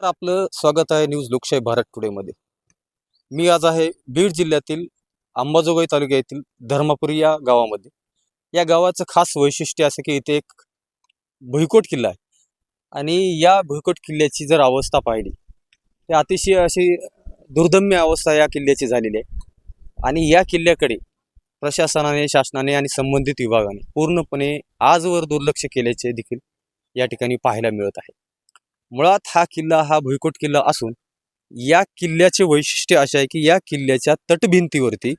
तर आपलं स्वागत आहे न्यूज लोकशाही भारत टुडेमध्ये मी आज आहे बीड जिल्ह्यातील अंबाजोगाई तालुक्यातील धर्मापुरी या गावामध्ये. या गावाचं खास वैशिष्ट्य असं की इथे एक भुईकोट किल्ला आहे. आणि या भुईकोट किल्ल्याची जर अवस्था पाहिली तर अतिशय अशी दुर्दम्य अवस्था या किल्ल्याची झालेली आहे. आणि या किल्ल्याकडे प्रशासनाने शासनाने आणि संबंधित विभागाने पूर्णपणे आजवर दुर्लक्ष केल्याचे देखील या ठिकाणी पाहायला मिळत आहे. मुळात हा किल्ला हा भुईकोट किल्ला असून या किल्ल्याचे वैशिष्ट्य असे आहे की या किल्ल्याच्या तटभिंतीवरती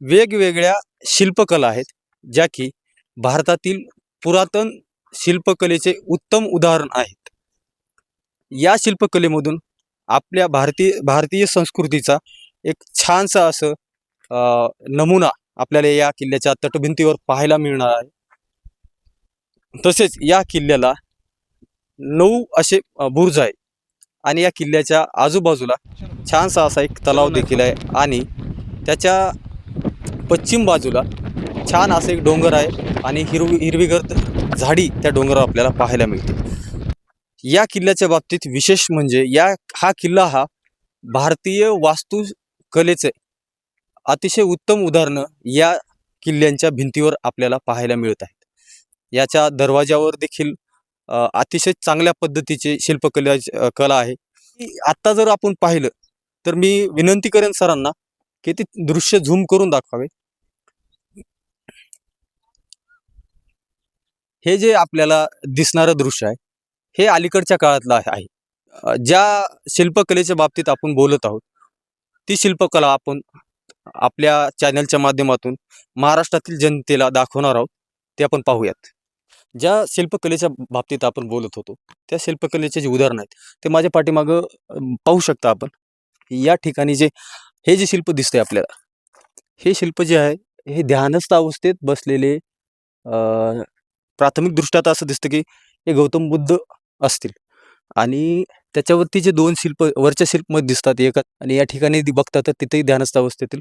वेगवेगळ्या शिल्पकला आहेत ज्या की भारतातील पुरातन शिल्पकलेचे उत्तम उदाहरण आहेत. या शिल्पकलेमधून आपल्या भारतीय भारतीय संस्कृतीचा एक छानसा असं नमुना आपल्याला या किल्ल्याच्या तटभिंतीवर पाहायला मिळणार आहे. तसेच या किल्ल्याला नऊ असे बुर्ज आहे. आणि या किल्ल्याच्या आजूबाजूला छानसा असा एक तलाव देखील आहे. आणि त्याच्या पश्चिम बाजूला छान असं एक डोंगर आहे. आणि हिरवी हिरवीगर्द झाडी त्या डोंगरावर आपल्याला पाहायला मिळते. या किल्ल्याच्या बाबतीत विशेष म्हणजे या हा किल्ला हा भारतीय वास्तुकलेचे अतिशय उत्तम उदाहरणं या किल्ल्यांच्या भिंतीवर आपल्याला पाहायला मिळत आहेत. याच्या दरवाजावर देखील अतिशय चांगल्या पद्धतीचे शिल्पकला कला आहे. आत्ता जर आपण पाहिलं तर मी विनंती करेन सरांना की ते दृश्य झूम करून दाखवावे. हे जे आपल्याला दिसणारं दृश्य आहे हे अलीकडच्या काळातलं आहे. ज्या शिल्पकलेच्या बाबतीत आपण बोलत आहोत ती शिल्पकला आपण आपल्या चॅनलच्या माध्यमातून महाराष्ट्रातील जनतेला दाखवणार आहोत ते आपण पाहूयात. ज्या शिल्पकलेच्या बाबतीत आपण बोलत होतो त्या शिल्पकलेचे जे उदाहरण आहेत ते माझ्या पाठीमागं पाहू शकता आपण. या ठिकाणी जे हे जे शिल्प दिसतंय आपल्याला हे शिल्प जे आहे हे ध्यानस्थ अवस्थेत बसलेले प्राथमिकदृष्ट्या तर असं दिसतं की हे गौतम बुद्ध असतील. आणि त्याच्यावरती जे दोन शिल्प वरच्या शिल्पमध्ये दिसतात एका आणि या ठिकाणी बघतात बघता तर तिथेही ध्यानस्थ अवस्थेतील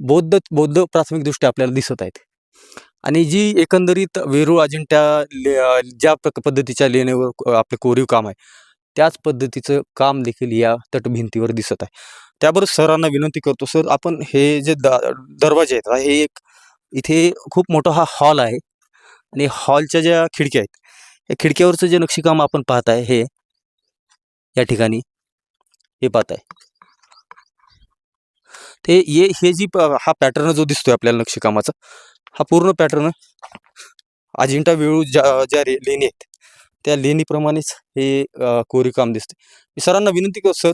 बौद्ध बौद्ध प्राथमिकदृष्ट्या आपल्याला दिसत आहेत. आणि जी एकंदरीत वेरूळ अजिंठा ले ज्या पद्धतीच्या लेण्यावर आपले आपलं कोरीव काम आहे त्याच पद्धतीचं काम देखील या तटभिंतीवर दिसत आहे. त्याबरोबर सरांना विनंती करतो सर आपण हे जे द दरवाजे आहेत हे एक इथे खूप मोठा हा हॉल आहे आणि हॉलच्या ज्या खिडक्या आहेत या खिडक्यावरचं जे नक्षीकाम आपण पाहत आहे हे या ठिकाणी हे पाहत आहे. ते ये हे जी प- हा पॅटर्न जो दिसतोय आपल्याला नक्षीकामाचा हा पूर्ण पॅटर्न अजिंठा वेळू ज्या ज्या रे- लेणी आहेत त्या लेणीप्रमाणेच हे अ, कोरीवकाम दिसते मी सरांना विनंती करतो सर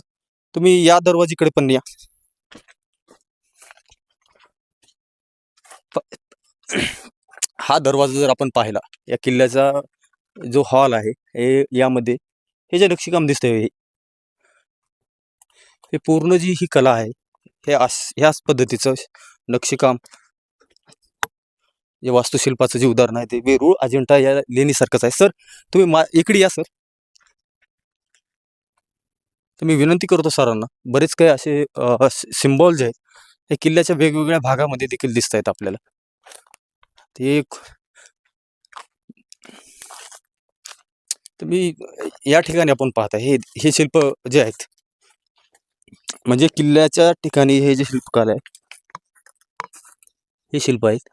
तुम्ही या दरवाजीकडे पण या. हा दरवाजा जर आपण पाहिला या किल्ल्याचा जो हॉल आहे हे यामध्ये हे जे नक्षीकाम दिसतंय हे हे पूर्ण जी ही कला आहे हे अस ह्याच पद्धतीचं नक्षीकाम जे वास्तुशिल्पाचं जे उदाहरण आहे ते वेरूळ अजिंठा या लेणीसारखंच आहे. सर तुम्ही मा इकडे या सर. तर मी विनंती करतो सरांना बरेच काही असे सिम्बॉल जे आहेत हे किल्ल्याच्या वेगवेगळ्या भागामध्ये देखील दिसत आहेत आपल्याला. ते एक तुम्ही या ठिकाणी आपण पाहता हे हे शिल्प जे आहेत म्हणजे किल्ल्याच्या ठिकाणी हे जे शिल्पकला आहे हे शिल्प आहेत.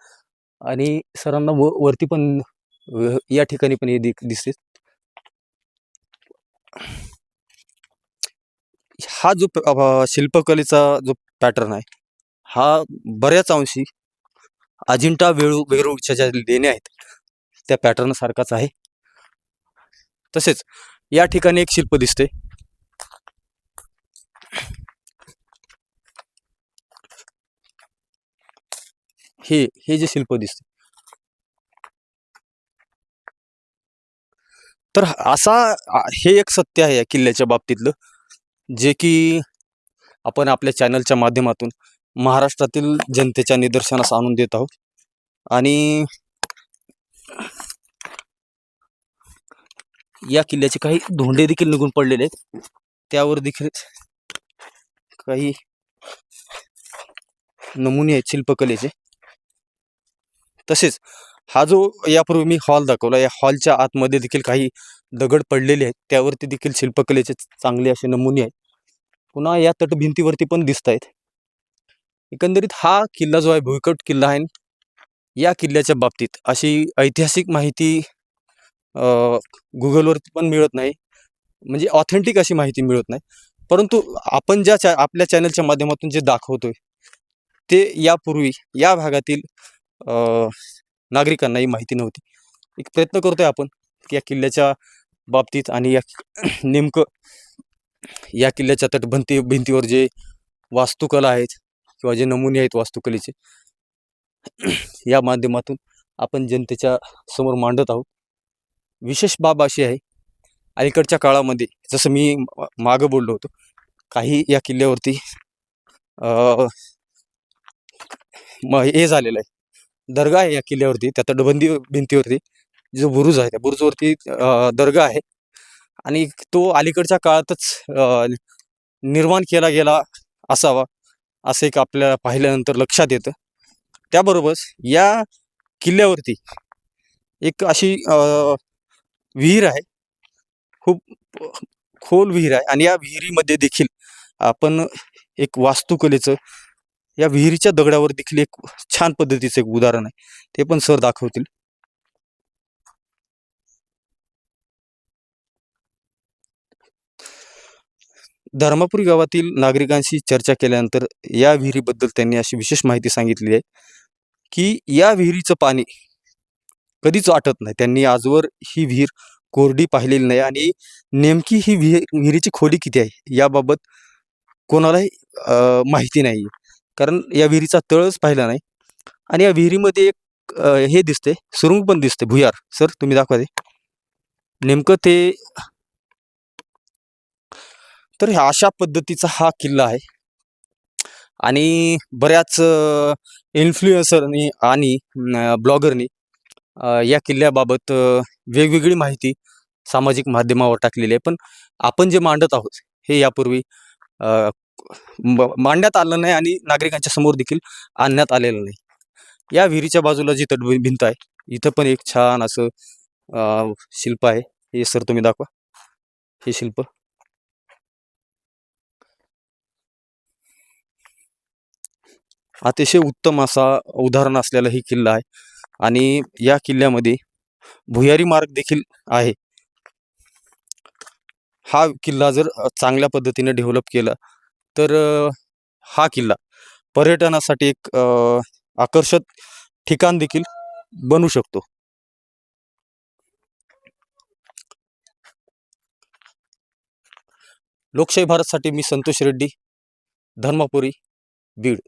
आणि सरांना व वरती पण या ठिकाणी पण हे दिक- दिसते. हा जो प- शिल्पकलेचा जो पॅटर्न आहे हा बऱ्याच अंशी अजिंठा वेळू वेरूळच्या ज्या लेण्या आहेत त्या पॅटर्न सारखाच आहे. तसेच या ठिकाणी एक शिल्प दिसते. हे हे जे शिल्प दिसते. तर असा हे एक सत्य आहे या किल्ल्याच्या बाबतीतलं. जे की आपण आपल्या चॅनलच्या माध्यमातून महाराष्ट्रातील जनतेच्या निदर्शनास आणून देत आहोत. आणि या किल्ल्याचे काही धोंडे देखील निघून पडलेले आहेत. त्यावर देखील काही नमुने आहेत शिल्पकलेचे. तसेच हा जो यापूर्वी मी हॉल दाखवला या हॉलच्या आतमध्ये देखील काही दगड पडलेले आहेत. त्यावरती देखील शिल्पकलेचे चांगले असे नमुने आहेत. पुन्हा या तटभिंतीवरती पण दिसत आहेत. एकंदरीत हा किल्ला जो आहे भुईकट किल्ला आहे या किल्ल्याच्या बाबतीत अशी ऐतिहासिक माहिती गुगलवरती पण मिळत नाही. म्हणजे ऑथेंटिक अशी माहिती मिळत नाही. परंतु आपण ज्या चॅ आपल्या चॅनलच्या माध्यमातून जे दाखवतोय ते यापूर्वी या भागातील नागरिकांना ही माहिती नव्हती. एक प्रयत्न करतोय आपण की या किल्ल्याच्या बाबतीत आणि या नेमकं या किल्ल्याच्या तटभंती भिंतीवर जे वास्तुकला आहेत किंवा जे नमुने आहेत वास्तुकलेचे या माध्यमातून आपण जनतेच्या समोर मांडत आहोत. विशेष बाब अशी आहे अलीकडच्या काळामध्ये जसं मी मागं बोललो होतो काही या किल्ल्यावरती म हे झालेलं आहे. दर्गा आहे या किल्ल्यावरती त्या तटबंदी भिंतीवरती जो बुरुज आहे त्या बुरुजवरती दर्गा आहे. आणि तो अलीकडच्या काळातच निर्माण केला गेला असावा असं एक आपल्याला पाहिल्यानंतर लक्षात येतं. त्याबरोबरच या किल्ल्यावरती एक अशी विहीर आहे. खूप खोल विहीर आहे. आणि या विहिरीमध्ये देखील आपण एक वास्तुकलेचं या विहिरीच्या दगडावर देखील एक छान पद्धतीचं एक उदाहरण आहे. ते पण सर दाखवतील. धर्मापुरी गावातील नागरिकांशी चर्चा केल्यानंतर या विहिरीबद्दल त्यांनी अशी विशेष माहिती सांगितली आहे की या विहिरीचं पाणी कधीच आटत नाही. त्यांनी आजवर ही विहीर कोरडी पाहिलेली नाही आणि नेमकी ही विहीर विहिरीची खोली किती आहे? याबाबत कोणालाही माहिती नाही कारण या विहिरीचा तळच पाहिला नाही. आणि या विहिरीमध्ये एक हे दिसते सुरुंग पण दिसते भुयार. सर तुम्ही दाखवा ते. नेमकं ते तर ह्या अशा पद्धतीचा हा किल्ला आहे. आणि बऱ्याच इन्फ्लुएन्सरनी आणि ब्लॉगरनी या किल्ल्याबाबत वेगवेगळी माहिती सामाजिक माध्यमावर टाकलेली आहे. पण आपण जे मांडत आहोत हे यापूर्वी मांडण्यात आलं नाही आणि नागरिकांच्या समोर देखील आणण्यात आलेलं नाही. या विहिरीच्या बाजूला जी तटबंदी भिंत आहे इथं पण एक छान असं शिल्प आहे. हे सर तुम्ही दाखवा. हे शिल्प. अतिशय उत्तम असा उदाहरण असलेला ही किल्ला आहे. आणि या किल्ल्यामध्ये भुयारी मार्ग देखील आहे. हा किल्ला जर चांगल्या पद्धतीने डेव्हलप केला तर हा किल्ला पर्यटनासाठी एक आकर्षक ठिकाण देखील बनू शकतो. लोकशाही भारतसाठी मी संतोष रेड्डी धर्मपुरी बीड.